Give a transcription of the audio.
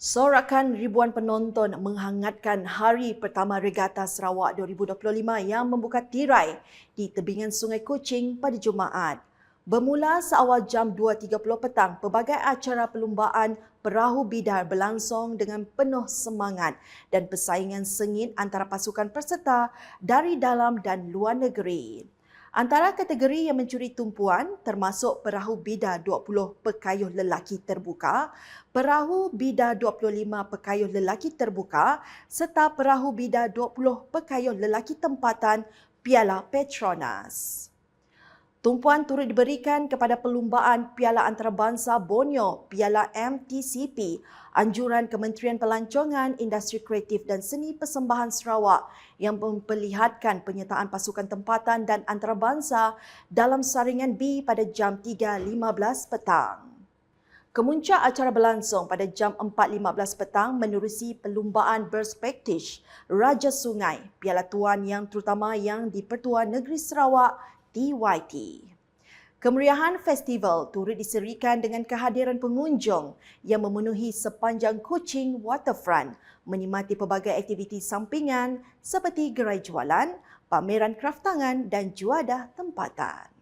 Sorakan ribuan penonton menghangatkan hari pertama Regata Sarawak 2025 yang membuka tirai di tebingan Sungai Kuching pada Jumaat. Bermula seawal jam 2.30 petang, pelbagai acara perlumbaan perahu bidar berlangsung dengan penuh semangat dan persaingan sengit antara pasukan peserta dari dalam dan luar negeri. Antara kategori yang mencuri tumpuan termasuk perahu bida 20 pekayuh lelaki terbuka, perahu bida 25 pekayuh lelaki terbuka serta perahu bida 20 pekayuh lelaki tempatan Piala Petronas. Tumpuan turut diberikan kepada perlumbaan Piala Antarabangsa Borneo, Piala MTCP, anjuran Kementerian Pelancongan, Industri Kreatif dan Seni Persembahan Sarawak yang memperlihatkan penyertaan pasukan tempatan dan antarabangsa dalam saringan B pada jam 3.15 petang. Kemuncak acara berlangsung pada jam 4.15 petang menerusi perlumbaan Perspektif Raja Sungai, Piala Tuan yang terutama yang di Pertuan Negeri Sarawak TYT. Kemeriahan festival turut diserikan dengan kehadiran pengunjung yang memenuhi sepanjang Kuching Waterfront menikmati pelbagai aktiviti sampingan seperti gerai jualan, pameran kraftangan dan juadah tempatan.